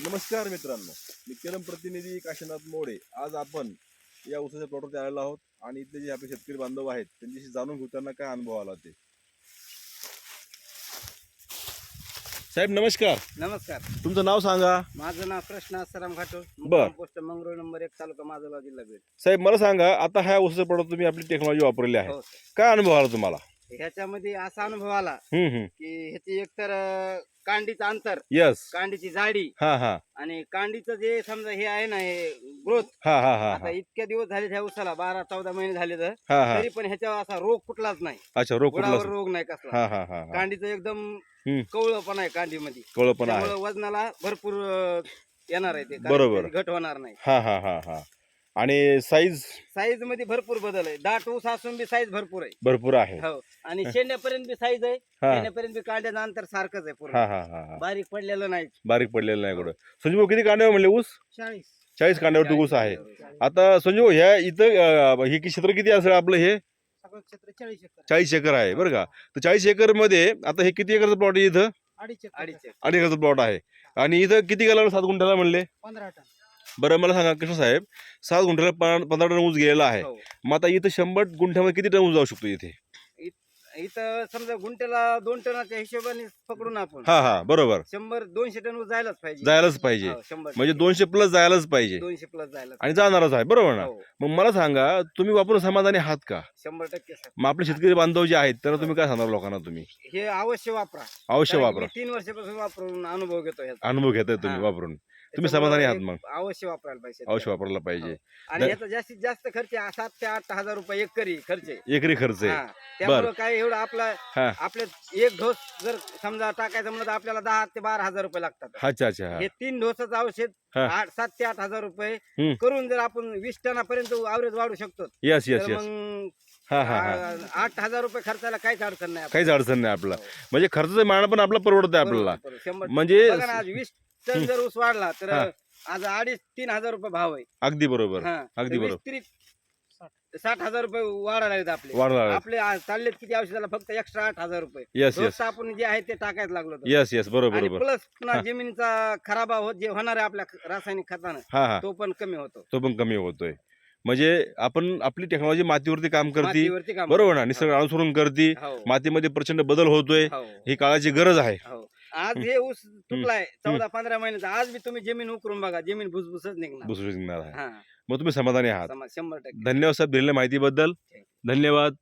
नमस्कार मित्रांनो मी केरम प्रतिनिधी काशीनाथ मोडे आज आपण या ऊसाच्या प्लॉटवरती आलेलो आहोत आणि इथले जे आपले शेतकरी बांधव आहेत त्यांच्याशी जाणून घेऊ त्यांना काय अनुभव आला ते. साहेब नमस्कार. नमस्कार. तुमचं नाव सांगा. माझं नाव कृष्ण आसाराम खाटोल बर. पोस्ट मंगरुळ नंबर एक तालुका माजलगाव जिल्हा बीड. साहेब मला सांगा आता ह्या ऊसाच्या प्लॉटवर तुम्ही आपली टेक्नॉलॉजी वापरली आहे. हो काय अनुभव आला तुम्हाला? ह्याच्यामध्ये असा अनुभव आला की ह्याची एकतर कांडीचं अंतर यस कांडीची जाडी हा हा. आणि कांडीचं जे समजा हे आहे ना हे ग्रोथ हा हा हा आता इतक्या दिवस झाले ह्या उसाला बारा चौदा महिने झाले तर हा हा. तरी पण ह्याच्यावर असा रोग कुठलाच नाही. अच्छा रोग कुठला रोग नाही कसला. हा हा हा हा. कांडीचं एकदम हम्म. कवळपण आहे कांडीमध्ये. कळलं पण आहे. त्यामुळे वजनाला भरपूर अं, येणार आहे ते. कारण बरोबर. घट होणार नाही. हा हा हा हा. आणि साईज साईजमध्ये भरपूर बदल आहे. दाट ऊस असून बी साईज भरपूर आहे. भरपूर आहे. हो. आणि शेंड्यापर्यंत बी साईज आहे. हा. शेंड्यापर्यंत बी कांड्याचं अंतर सारखंच आहे पूर्ण. हा हा हा बारीक पडलेलं नाही. बारीक पडलेलं नाही कुठं. संजीव भाऊ, किती कांड्यावर म्हणले ऊस? चाळीस. चाळीस कांड्यावरती ऊस आहे. आता संजीव भाऊ, ह्या इथं अं, हे की क्षेत्र किती असेल आपलं हे? सगळं क्षेत्र चाळीस एकर चाळीस एकर आहे बरं का. तर चाळीस एकरमध्ये आता हे किती एकरचं प्लॉट आहे इथं? अडीच अडीच अडीच एकरचं प्लॉट आहे. आणि इथं किती गेला सात गुंठ्याला म्हणले? पंधरा टन. बरं मला सांगा कृष्ण साहेब सात गुंठ्याला पंधरा टन ऊस गेलेला आहे हो. मग आता इथं शंभर गुंठ्यामध्ये किती टन ऊस जाऊ शकतो इथे इथं समजा गुंठ्याला दोन टनाच्या हिशोबाने पकडून आपण हा हा बरोबर. शंभर दोनशे टन जायलाच पाहिजे. जायलाच पाहिजे. हो, शंभर म्हणजे दोनशे प्लस जायलाच पाहिजे. दोनशे प्लस जायला आणि जाणारच आहे बरोबर ना? हो, मग मला सांगा तुम्ही वापरून समाधानी आहात का? शंभर टक्के मग आपले शेतकरी बांधव जे आहेत त्यांना तुम्ही काय सांगणार लोकांना तुम्ही? हे अवश्य वापरा. अवश्य कारण वापरा. मी तीन वर्षापासून वापरून अनुभव घेतो ह्याचा अनुभव घेताय तुम्ही हा. वापरून. तुम्ही समाधानी आहात मग? अवश्य वापरायला पाहिजे अवश्य वापरायला पाहिजे. आणि याचा जास्तीत जास्त खर्च हा सात ते आठ हजार रुपये एकरी खर्च आहे. एकरी खर्च आहे. हा, त्यामुळं काय एवढं आपला हा. आपले एक ढोस जर समजा टाकायचं म्हणलं तर आपल्याला दहा ते बारा हजार रुपये लागतात अच्छा अच्छा हा. हे तीन ढोसाचं औषध हा. आठ सात ते आठ हजार रुपये. करून जर आपण वीस टनापर्यंत ॲव्हरेज वाढू शकतो यस यस तर यस मग हा हा हा आ- आठ हजार रुपये खर्चाला काहीच अडचण नाही काहीच अडचण नाही आपला. म्हणजे खर्चाचं मारण पण आपला परवडत आहे आपल्याला म्हणजे आज वीस टन जर ऊस वाढला तर हा. आज अडीच तीन हजार रुपये भाव आहे अगदी बरोबर हा. अगदी तर वीस बरोबर. त्रिक साठ. हजार रुपये वाढायला लागलेत आपले. आपले आज चाललेत किती औषधाला? फक्त एक्स्ट्रा आठ हजार रुपये. येस येस रोजचं आपण जे आहे ते टाकायला लागलो होतो. येस येस बरोबर आणि बरोबर. प्लस पुन्हा हा. जमिनीचा खराब होत जे होणार आहे आपल्या रासायनिक खतानं हा हा. तो पण कमी होतो. तो पण कमी होतोय. म्हणजे आपण आपली टेक्नॉलॉजी मातीवरती काम करते. मातीवरती काम बरोबर ना. निसर्ग अनुसरून करते. हो, मातीमध्ये प्रचंड बदल होतोय. हो, ही काळाची गरज आहे. हो. आज हे. ऊस तुटलाय चौदा पंधरा महिन्याचा. आज बी तुम्ही जमीन उकरून बघा जमीन भुसभुसच निघणार. दुसरी निघणार आहे. हा. मग तुम्ही समाधानी आहात. शंभर टक्के. धन्यवाद साहेब दिलेल्या माहितीबद्दल. धन्यवाद.